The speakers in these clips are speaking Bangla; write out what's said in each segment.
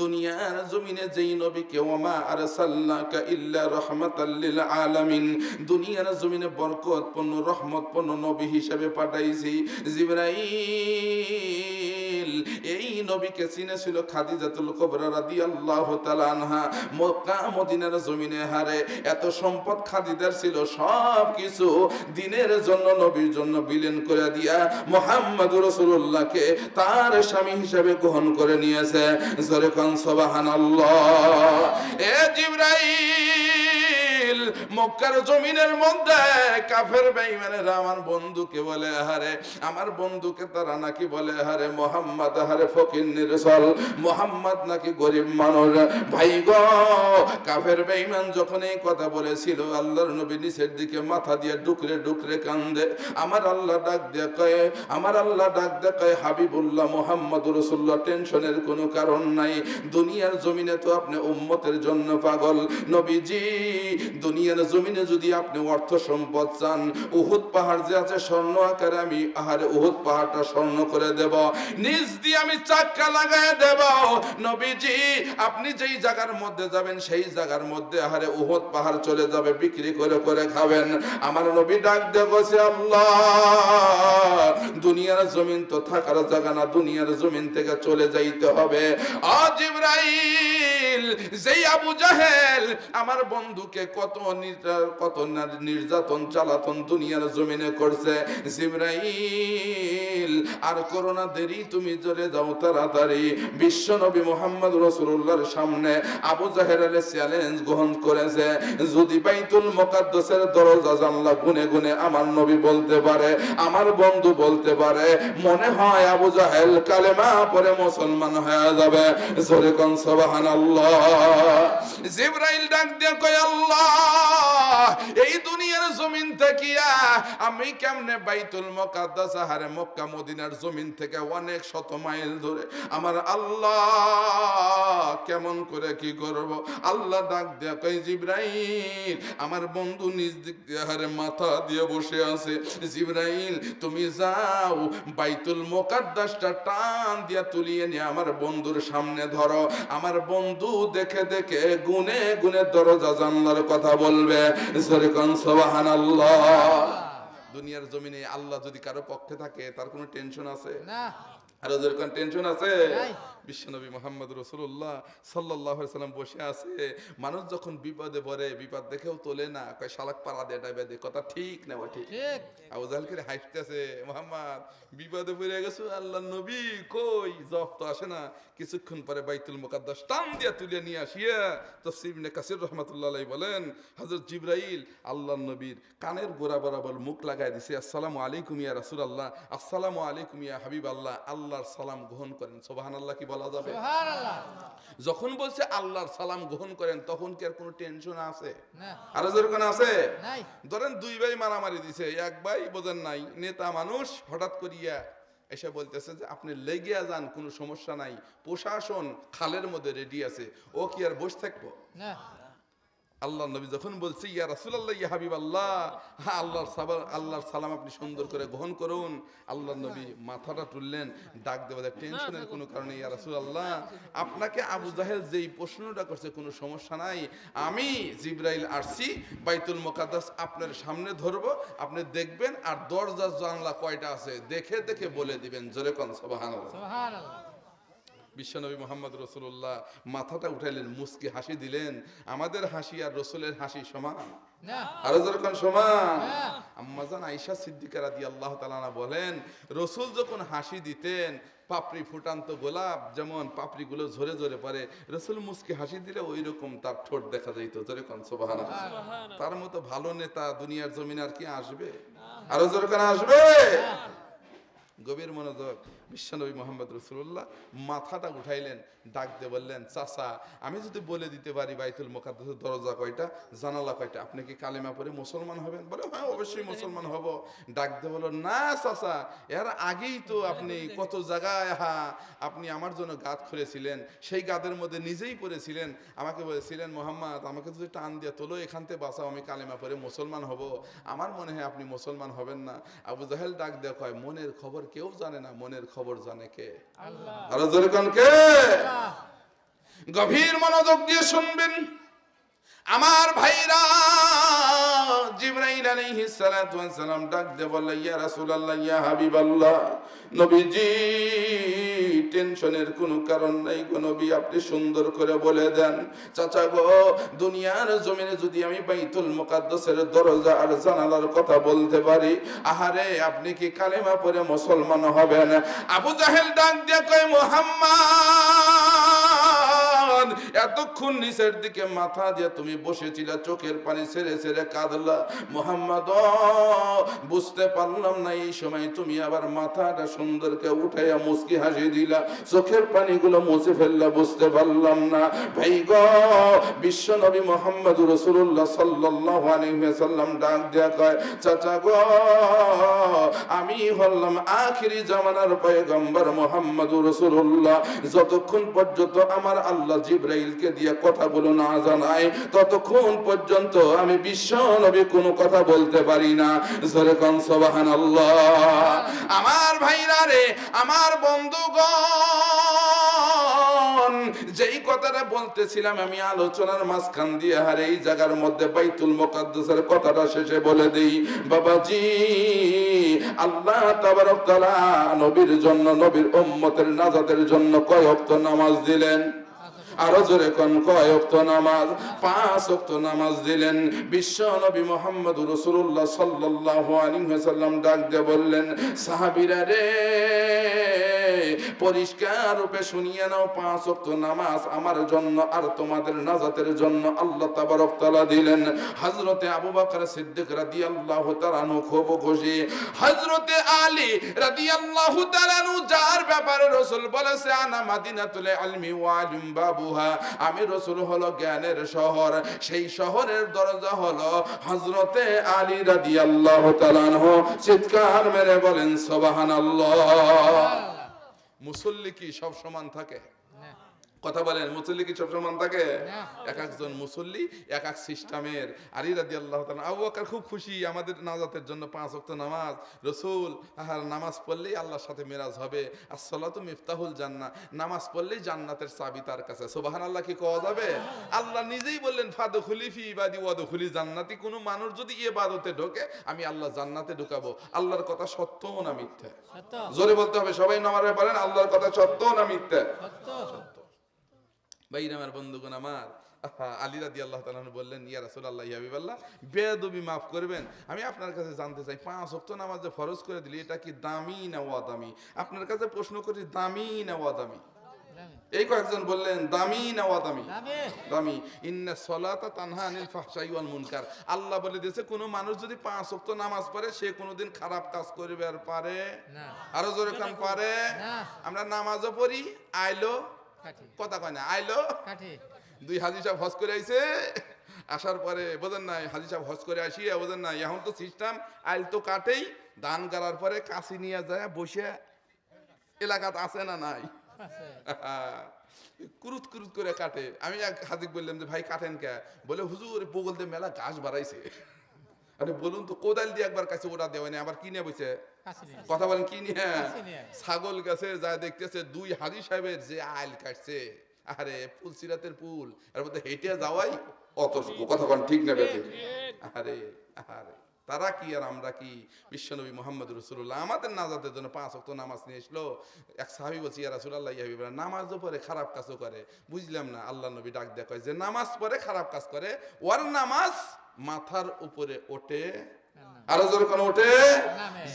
দুনিয়ার জমিনে যেই নবীকে, ওমা ইল্লা আলামিন দুনিয়ার জমিনে বরকতপূর্ণ, রহমতপূর্ণ নবী হিসেবে পাঠাইছি। জিবরাইল, এই নবীকে চিনেছিল খাদিজাতুল কুবরা আনহা। মক্কা, মদিনার জমিনে হারে। এত সম্পদ খাদিজার ছিল সব কিছু দিনের জন্য, নবীর জন্য বিলীন করে দিয়া মোহাম্মদ রসুল্লাহকে তার স্বামী হিসেবে গ্রহণ করে নিয়েছে। জোরে এ জিবরাইল! মক্কার জমিনের মধ্যে কাফের বেঈমানেরা আমার বন্ধুকে বলে হারে আমার বন্ধুকে তারা নাকি বলে হারে মোহাম্মদ হারে ফকির নিরসল মোহাম্মদ নাকি গরিব মানুষ। ভাই গো, কাফের বেঈমান যখন এই কথা বলেছিল, আল্লাহর নবী নিচের দিকে মাথা দিয়ে ডুকরে ডুকরে কান্দে। আমার আল্লাহ ডাক দিয়ে কয়ে, আমার আল্লাহ ডাক দিয়ে কয়ে, হাবিবুল্লাহ, মোহাম্মদ রসুল্লাহ টেনশনের কোনো কারণ নাই। দুনিয়ার জমিনে তো আপনি উম্মতের জন্য পাগল। নবীজি দুনিয়ার জমিনে যদি আপনি অর্থ সম্পদ চান, উহুদ পাহাড় যে আছে স্বর্ণ আকারে আমি আহারে উহুদ পাহাড়টা স্বর্ণ করে দেব। নিজ দিয়ে আমি চাক্কা লাগাই দেব। নবীজি, আপনি যেই জায়গার মধ্যে যাবেন, সেই জায়গার মধ্যে আহারে উহুদ পাহাড় চলে যাবে, বিক্রি করে করে খাবেন। আমার নবী ডাক দিয়ে বসে আল্লাহ, দুনিয়ার জমিন তো থাকার জায়গা না, দুনিয়ার জমিন থেকে চলে যাইতে হবে। আজ ইব্রাহিম যেই আবু জাহেল, আমার বন্ধুকে কত কত নির্যাতন চালাতন দুনিয়ার জমিনে করছে। জিব্রাইল, আর করোনা দেরি, তুমি চলে যাও তাড়াতাড়ি। বিশ্ব নবী মোহাম্মদ রসুল্লাহর সামনে আবু জাহেরের চ্যালেঞ্জ গ্রহণ করেছে। যদি বাইতুল মোকাদ্দাসের দরজা জানলা গুনে গুনে আমার নবী বলতে পারে, আমার বন্ধু বলতে পারে, মনে হয় আবু জাহেল কালেমা পরে মুসলমান হয়ে যাবে। জোরে কোন, সুবহানাল্লাহ। জিবরাইল ডাক দিয়ে কয়, আল্লাহ! এই দুনিয়ার জমিন থাকিয়া আমি কেমনে বাইতুল মুকাদ্দাস হারে মক্কা মদিনার জমিন থেকে অনেক শত মাইল ধরে আমার আল্লাহ কেমন করে কি করব? আল্লাহ ডাক দেয়া কই জিব্রাইল, আমার বন্ধু নিজ দিক দিয়ে হারে মাথা দিয়ে বসে আছে। জিব্রাইল, তুমি যাও, বাইতুল মুকাদ্দাসটা টান দিয়া তুলিয়ে নিয়ে আমার বন্ধুর সামনে ধরো। আমার বন্ধু দেখে দেখে গুনে গুনে দরজা জানলার কথা বলবে সুবহানাল্লাহ। দুনিয়ার জমিনে আল্লাহ যদি কারও পক্ষে থাকে তার কোনো টেনশন আছে? না। আরও টেনশন আছে? বিশ্বনবী মোহাম্মদ রসুল্লাহ সাল্লাহ সাল্লাম বসে আছে। মানুষ যখন বিপদে পড়ে বিপদ দেখেও তোলে না। কয় শালাক পাড়া দেটা বেদে কথা ঠিক না ঠিক? আবু জাহাল করে হাসতেছে মোহাম্মদ বিপদে পড়ে গেছো? আল্লাহ নবী কই? জব তো আসে না। কিছুক্ষণ পরে বাইতুল মুকাদ্দাস টান দিয়া তুলে নিয়ে আসিয়া তফসির ইবনে কাসির রহমাতুল্লাহ বলেন হযরত জিবরাইল আল্লাহ নবীর কানের গোড়া বরাবর মুখ লাগাই দিছে। আসসালামু আলাইকুম ইয়া রাসূলুল্লাহ আসসালামু আলাইকুম ইয়া হাবিবাল্লাহ। আল্লাহর সালাম গ্রহণ করেন। সুবহানাল্লাহ কি বলা যাবে? যখন বলছে আল্লাহর সালাম গ্রহণ করেন তখন কি আর কোনো টেনশন আছে? আরও যেরকম আছে? ধরেন দুই ভাই মারামারি দিছে এক ভাই বোঝেন নাই নেতা মানুষ হঠাৎ করিয়া এসে বলতেছে যে আপনি লেগিয়া যান কোনো সমস্যা নাই প্রশাসন খালের মধ্যে রেডি আছে ও কি আর বসে থাকব? আল্লাহ নবী যখন বলছে, ইয়া রাসূলুল্লাহ, ইয়া হাবিব আল্লাহ হ্যাঁ আল্লাহর সাবার আল্লাহর সালাম আপনি সুন্দর করে গ্রহণ করুন। আল্লাহ নবী মাথাটা তুললেন, ডাক দেওয়া টেনশনের কোনো কারণে ইয়া রাসুল আল্লাহ আপনাকে আবু জাহেল যেই প্রশ্নটা করছে, কোনো সমস্যা নাই, আমি জিব্রাইল আসছি, বাইতুল মুকাদ্দাস আপনার সামনে ধরবো, আপনি দেখবেন, আর দরজা জানলা কয়টা আছে, দেখে দেখে বলে দিবেন। জোরে কোন বিশ্বনবী মোহাম্মদ রসুল্লাহ মাথাটা উঠাইলেন মুস্কি হাসি দিলেন। আমাদের হাসি আর রসুলের হাসি সমান। আরও যেরকম সমান। আম্মাজান আইসা সিদ্দিকা রাদি আল্লাহ তালানা বলেন রসুল যখন হাসি দিতেন পাপড়ি ফুটান্ত গোলাপ যেমন পাপড়ি গুলো ঝরে ঝরে পড়ে রসুল মুস্কি হাসি দিলে ওই রকম তার ঠোঁট দেখা যাইতো। জোরে কোন সোবাহান তার মতো ভালো নেতা দুনিয়ার জমিন আর কি আসবে? আরও যেরকম আসবে? গভীর মনোযোগ। বিশ্বনবী মোহাম্মদ রসুল্লাহ মাথাটা উঠাইলেন ডাক দিয়ে বললেন চাচা আমি যদি বলে দিতে পারি বাইতুল মোকাদ্দাসের দরজা কয়টা জানালা কয়টা আপনি কি কালেমা পরে মুসলমান হবেন? বলে হ্যাঁ অবশ্যই মুসলমান হব। ডাক দিয়ে বলো না চাচা এর আগেই তো আপনি কত জায়গায় হা আপনি আমার জন্য গাত খুলেছিলেন সেই গাদের মধ্যে নিজেই পড়েছিলেন। আমাকে বলেছিলেন মোহাম্মদ আমাকে যদি টান দিয়ে তোলো এখান থেকে বাঁচাও আমি কালেমা পরে মুসলমান হব। আমার মনে হয় আপনি মুসলমান হবেন না। আবু জাহেল ডাক দেওয়া কয় মনের খবর কেউ জানে না মনের খবর জানে কে আরও জোরে কোন কে গভীর মনোযোগ দিয়ে শুনবেন আমার ভাইরা জিবরাইল আলাইহিস সালাতু ওয়াস সালাম ডাক দে বলে ইয়া রাসূলুল্লাহ, ইয়া হাবিবাল্লাহ, নবীজি টেনশনের কোনো কারণ নাই গো নবী, আপনি সুন্দর করে বলে দেন। চাচা গো, দুনিয়ার জমিনে যদি আমি বাইতুল মুকাদ্দাসের দরজা আর জানালার কথা বলতে পারি, আহারে, আপনি কি কালেমা পড়ে মুসলমান হবেন? আবু জাহেল ডাক দিয়ে কয়, মুহাম্মদ এতক্ষণ নিচের দিকে মাথা দিয়ে তুমি বসেছিলে, চোখের পানি ছেড়ে ছেড়ে কাঁদলা। মোহাম্মদ, বুঝতে পারলাম না, এই সময় তুমি আবার মাথাটা সুন্দরকে উঠাইয়া মুসকি হাসি দিলা। চোখের পানিগুলো মুছে ফেললা, বুঝতে পারলাম না। ভাই গ, বিশ্ব নবী মোহাম্মদ রসুল্লাহ সাল্লাহ আলহিহাল্লাম ডাক দেয়া কয়, চাচা গো, আমি হলাম আখিরি জামানার পয়গম্বর মোহাম্মদ রসুল্লাহ যতক্ষণ পর্যন্ত আমার আল্লাহ জিব্রাইলকে দিয়ে কথাগুলো না জানায় ততক্ষণ পর্যন্ত আমি বিশ্ব নবী কোনো কথা বলতে পারি না। জোরে কন সবাহান আমার ভাইরা রে, আমার বন্ধুগণ, যেই কথাটা বলতেছিলাম আমি আলোচনার মাঝখান দিয়ে হারে এই জায়গার মধ্যে বাইতুল মুকাদ্দাসের কথাটা শেষে বলে দেই। বাবাজি, আল্লাহ তাবারক তাআলা নবীর জন্য, নবীর উম্মতের নাজাতের জন্য কয় ওয়াক্ত নামাজ দিলেন। আরও জোরে নামাজ? পাঁচ ওয়াক্ত নামাজ দিলেন। বিশ্ব নবী মোহাম্মদ আলাইহি ওয়াসাল্লাম ডাক দিয়ে বললেন, সাহাবীরা রে, পরিষ্কার রূপে শুনিয়ে নাও, পাঁচ ওয়াক্ত নামাজ আমার জন্য আর তোমাদের নাজাতের জন্য আল্লাহ তাবারক তাআলা দিলেন। হযরতে আবু বকর সিদ্দিক রাদিয়াল্লাহু তাআলা আনহু খুব খুশি। হযরতে আলী রাদিয়াল্লাহু তাআলা আনহু, যার ব্যাপারে রাসূল বলেছে, আনা মাদিনাতুল ইলমি ওয়া আলিম বাবুহা আমি রসুল হলো জ্ঞানের শহর। সেই শহরের দরজা হলো হজরতে আলী রাদি আল্লাহ চিৎকার মেরে বলেন, সুবহানাল্লাহ। মুসল্লি কি সব সমান থাকে? কথা বলেন মুসল্লি কি সব সমান থাকে? এক একজন মুসল্লি এক এক সিস্টেমের। আলী রাদি আল্লাহ আবু বকর খুব খুশি আমাদের নাজাতের জন্য পাঁচ ওয়াক্ত নামাজ। রসুল আহার নামাজ পড়লেই আল্লাহর সাথে মেরাজ হবে। আর সলাতু মিফতাহুল জান্নাহ নামাজ পড়লেই জান্নাতের চাবি তার কাছে। সুবহান আল্লাহ কি কওয়া যাবে? আল্লাহ নিজেই বললেন ফাদু খুলিফি ইবাদি ওয়াদু খুলি জান্নাতি কোনো মানুষ যদি ইবাদতে ঢোকে আমি আল্লাহ জান্নাতে ঢুকাবো। আল্লাহর কথা সত্য না মিথ্যা? জোরে বলতে হবে সবাই নামারে বলেন আল্লাহর কথা সত্য না মিথ্যা? সত্য। ভাইরা আমার বন্ধুগণ আমার। আলী রাদি আল্লাহ তাআলা বললেন ইয়া রাসূলুল্লাহ ইয়া হাবিবাল্লাহ বেয়াদবি মাফ করবেন। আমি আপনার কাছে জানতে চাই পাঁচ ওয়াক্ত নামাজ যে ফরজ করে দিলি এটা কি দামি না ওয়াদামি? আপনার কাছে প্রশ্ন করি দামি না ওয়াদামি? এই কয়েকজন বললেন দামি না ওয়াদামি? দামি। ইন্না সলাতা তানহা আনিল ফাহশাই ওয়াল মুনকার। আল্লাহ বলে দিয়েছে কোনো মানুষ যদি পাঁচ ওয়াক্ত নামাজ পড়ে সে কোনোদিন খারাপ কাজ করবে আর পারে? না। আরও জোরে কান পারে? না। আমরা নামাজও পড়ি আইলো কথা কয় না আইলো। দুই হাজি সাহেব হজ করে আইছে। আসার পরে বোঝেন নাই হাজি সাহেব হজ করে আসি বোঝেন না এখন তো সিস্টেম আইল তো কাটেই ধান গাড়ার পরে কাশি নিয়ে যায় বসে এলাকাত আছে না নাই? কুরুত কুরুত করে কাটে। আমি এক হাজিক বললাম যে ভাই কাটেন কে? বলে হুজুর বগলতে মেলা গাছ বাড়াইছে। আরে বলুন তো কোদাল দিয়ে একবার কাছে ওটা দেওয়া নেই আবার কিনে বসে? কথা বলেন কি নিয়ে? ছাগল গাছে যা দেখতেছে দুই হাজি সাহেবের যে আইল কাটছে। আরে ফুল সিরাতের পুল এর মধ্যে হেঁটে যাওয়াই অত কথা বলেন ঠিক না আরে আরে তারা কি আর আমরা কি? বিশ্বনবী মোহাম্মদ রসুল্লাহ আমাদের নাজাতের জন্য পাঁচ অক্ত নামাজ নিয়ে আসলো এক সাহাবি বলছি ইয়া রাসূলুল্লাহ ইয়া হাবিবাল্লাহ নামাজও পড়ে খারাপ কাজও করে। বুঝলাম না আল্লাহ নবী ডাক দেয়া যে নামাজ পড়ে খারাপ কাজ করে। ওর নামাজ মাথার উপরে ওঠে। আরও জোরে কোন ওঠে?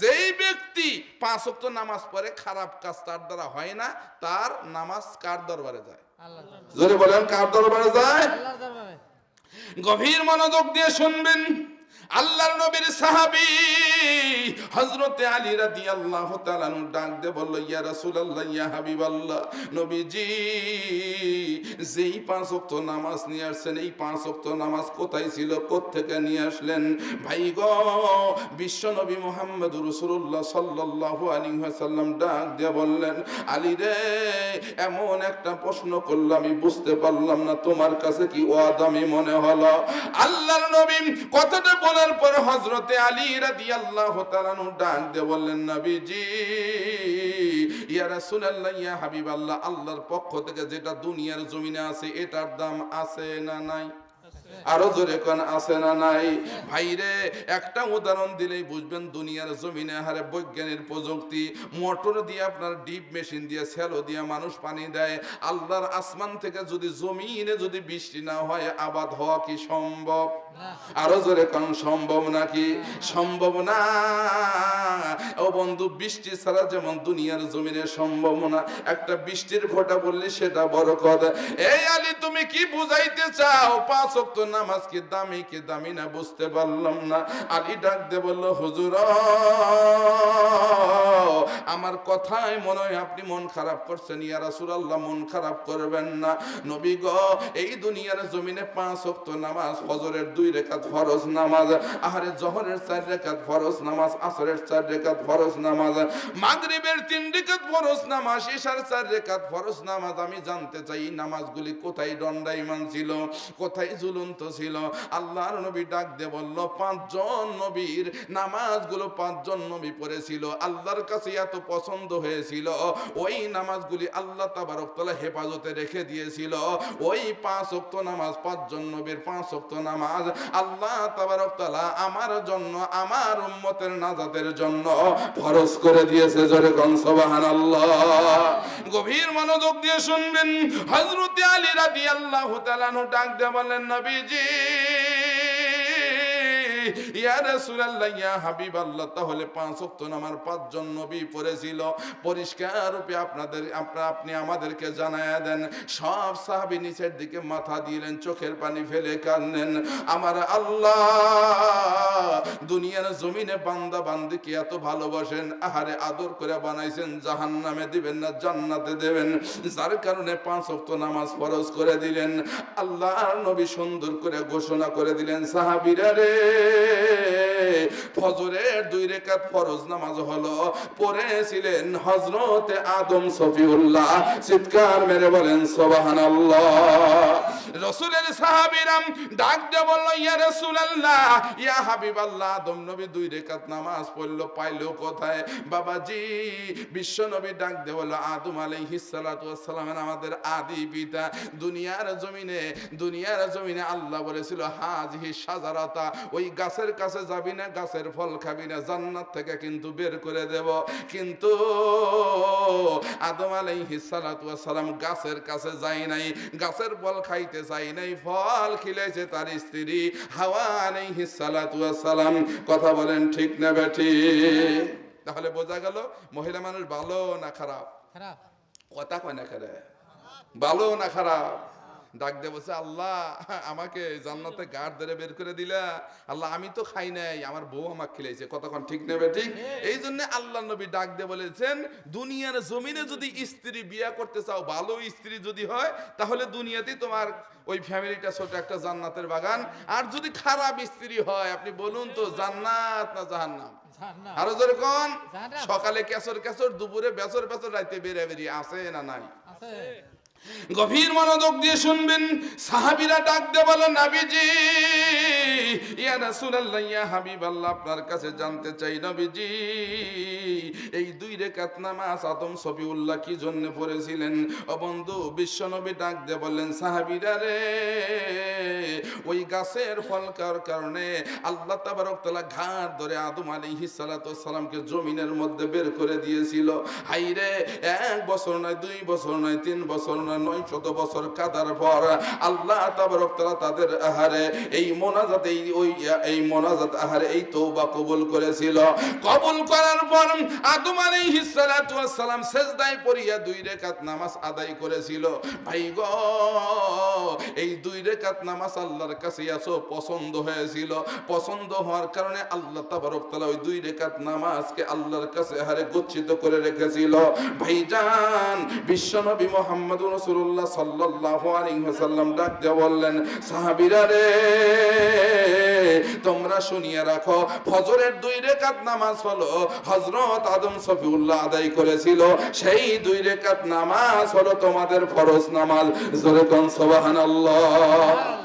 যেই ব্যক্তি পাঁচ ওয়াক্ত নামাজ পড়ে খারাপ কাজ তার দ্বারা হয় না তার নামাজ কার দরবারে যায়? জোরে বলেন কার দরবারে যায়? গভীর মনোযোগ দিয়ে শুনবেন। আল্লাহর নবীর সাহাবী হযরতে আলী রাদিয়াল্লাহু তাআলা আনহু ডাক দে বলল, ইয়া রাসূলুল্লাহ, ইয়া হাবিবাল্লাহ, নবীজি, যেই পাঁচ ওয়াক্ত নামাজ নিয়ে আসছেন, এই পাঁচ ওয়াক্ত নামাজ কোথায় ছিল, কোত্থেকে নিয়ে আসলেন? ভাই গো, বিশ্ব নবী মোহাম্মদ রসুল্লাহ সাল্লাল্লাহু আলাইহি ওয়াসাল্লাম ডাক দিয়ে বললেন, আলী রে, এমন একটা প্রশ্ন করল আমি বুঝতে পারলাম না, তোমার কাছে কি ওয়াদামি মনে হলো? আল্লাহর নবী কথাটা বলার পর হজরতে আলী রাদি আল্লাহ ডাক দিয়ে বললেন, নবীজি, ইয়া রাসূলুল্লাহ, ইয়া হাবিবাল্লাহ, আল্লাহর পক্ষ থেকে যেটা দুনিয়ার জমিনে আছে, এটার দাম আছে না নাই? আরও জোরে কোন আছে না নাই? ভাইরে একটা উদাহরণ দিলেই বুঝবেন দুনিয়ার জমিনে হারে বৈজ্ঞানিক প্রযুক্তি, মোটর দিয়ে আপনার ডিপ মেশিন দিয়ে সেলো দিয়ে মানুষ পানি দেয়। আল্লাহর আসমান থেকে যদি জমিনে যদি বৃষ্টি না হয়, আবাদ হওয়া কি সম্ভব? আরও জোরে কোন সম্ভব নাকি? সম্ভব না। ও বন্ধু, বৃষ্টি ছাড়া যেমন দুনিয়ার জমিনে সম্ভব না, একটা বৃষ্টির ফোঁটা বললে সেটা বড় কথা এই আলী, তুমি কি বুঝাইতে চাও? পাঁচ ওয়াক্ত নামাজ কি দামি কি দামি না বুঝতে পারলাম না। আলী ডাক দে বলল হুজুর আমার কথায় মনে হয় আপনি মন খারাপ করছেন। ইয়া রাসূলুল্লাহ, মন খারাপ করবেন না। নবী গো, এই দুনিয়ার জমিনে পাঁচ ওয়াক্ত নামাজ, ফজরের দুই রেখাত ফরজ নামাজ, আহারে জহরের চার রেখাত ফরজ নামাজ, আসরের চার রেখাত ফরজ নামাজ, মাগরিবের তিন রেখাত ফরজ নামাজ, ঈশার চার রেখাত ফরজ নামাজ, আমি জানতে চাই নামাজগুলি কোথায় দণ্ডায়মান ছিল, কোথায় ঝুলন্ত ছিল? আল্লাহর নবী ডাক দে বলল, পাঁচজন নবীর নামাজগুলো পাঁচজন নবী পড়েছিল। আল্লাহর কাছে এত পছন্দ হয়েছিল, ওই নামাজগুলি আল্লাহ তাবারক তাআলা হেফাজতে রেখে দিয়েছিল। ওই পাঁচ ওয়াক্ত নামাজ, পাঁচজন নবীর পাঁচ ওয়াক্ত নামাজ আল্লাহ তাবারক তাআলা আমার জন্য, আমার উম্মতের নাজাতের জন্য ফরজ করে দিয়েছে জোরে কোন, সুবহানাল্লাহ। গভীর মনোযোগ দিয়ে শুনবেন, হযরত আলী রাদিয়াল্লাহু তাআলা আনহু ডাক দিয়ে নবীজি চোখের পানি ফেলে কাঁদলেন। আমার আল্লাহ, দুনিয়ার জমিনে বান্দা বান্দিকে এত ভালোবাসেন, আহারে আদর করে বানাইছেন, জাহান্নামে দিবেন না, জান্নাতে দেবেন। যার কারণে পাঁচ ওয়াক্ত নামাজ ফরজ করে দিলেন। আল্লাহর নবী সুন্দর করে ঘোষণা করে দিলেন, সাহাবীরা রে ফজরের দুই ফরজ নামাজ হলো, পড়েছিলেন আদম সফিউল্লাহ চিৎকার মেরে বলেন, সুবহানাল্লাহ। রাসূলের সাহাবীরাম ডাক দিয়ে বলল, ইয়া রাসূলুল্লাহ, ইয়া আদম নবী দুই রেখাত নামাজ পড়ল, পাইলো কোথায়? বাবাজি, বিশ্ব নবী ডাক দিয়ে বলল, আদম আলাইহিস সালাতু আমাদের আদি পিতা। দুনিয়ার জমিনে দুনিয়ার জমিনে আল্লাহ বলেছিল হাজিহি সাজারাতা, ওই গাছের কাছে যাবি না গাছের ফল খাবি না জান্নাত থেকে কিন্তু বের করে দেব। কিন্তু আদম আলাইহিস সালাতু সালাম গাছের কাছে যায় নাই গাছের ফল খাইতে চাই নাই ফল খিলেছে তার স্ত্রী হাওয়া আলাইহিস সালাতু সালাম। কথা বলেন ঠিক না বেঠি? তাহলে বোঝা গেল মহিলা মানুষ ভালো না খারাপ? খারাপ। কথা কয় না খারাপ ভালো না খারাপ? ডাক দে বলছে আল্লাহ আমাকে জান্নাতে গাড় ধরে বের করে দিলা। আল্লাহ আমি তো খাই নাই আমার বউ আমাকে খেলেছে কতক্ষণ ঠিক নেবে ঠিক? এই জন্য আল্লাহ নবী ডাক দিয়ে বলেছেন দুনিয়ার জমিনে যদি স্ত্রী বিয়া করতে চাও ভালো স্ত্রী যদি হয় তাহলে দুনিয়াতেই তোমার ওই ফ্যামিলিটা ছোট একটা জান্নাতের বাগান। আর যদি খারাপ স্ত্রী হয় আপনি বলুন তো জান্নাত না জাহান্নাম? আরও যেরকম। সকালে কেসর কেসর দুপুরে বেসর বেসর রাইতে বেরে বেরিয়ে আসে না নাই? আছে। গভীর মনোযোগ দিয়ে শুনবেন, সাহাবীরা ডাক দিয়ে বলেন, নবীজি, ইয়া রাসূলুল্লাহ, ইয়া হাবিবাল্লাহ, আপনার কাছে জানতে চাই, নবীজি, এই দুই রেকাত নামাজ আদম সফিউল্লাহ কি জন্য পড়েছিলেন? ও বন্ধু বিশ্ব নবী ডাক দিয়ে বললেন, সাহাবীরা রে, ওই গাছের ফল খাওয়ার কারণে আল্লাহ তাবারক তাআলা ঘাট ধরে আদম আলাইহিস সালাতু সালামকে জমিনের মধ্যে বের করে দিয়েছিল। হাইরে এক বছর নয়, দুই বছর নয়, তিন বছর নয় বছর কাদার পর আল্লাহ তাবারক তাদের আহারে এই মোনাজাত, এই ওই, এই মোনাজাত আহারে এই কবুল করেছিল। কবুল করার পর আদম আলাইহিস সালাতু সালাম সেজদায় পড়িয়া দুই নামাজ আদায় করেছিল। ভাই গো, এই দুই নামাজ আল্লাহর কাছে আসো পছন্দ হয়েছিল। পছন্দ হওয়ার কারণে আল্লাহ তাবারক তাআলা ওই দুই রেখাত নামাজকে আল্লাহর কাছে হারে গচ্ছিত করে রেখেছিল। ভাইজান, বিশ্বনবী মুহাম্মদ রাসূলুল্লাহ সাল্লাল্লাহু আলাইহি ডাক দিয়ে বললেন, সাহাবিরা রে, তোমরা শুনিয়ে রাখো, ফজরের দুই রেখাত নামাজ হলো হজরত আদম সফিউল্লাহ আদায় করেছিল। সেই দুই রেখাত নামাজ হলো তোমাদের ফরজ নামাজ। জোরে কোন, সুবহানাল্লাহ।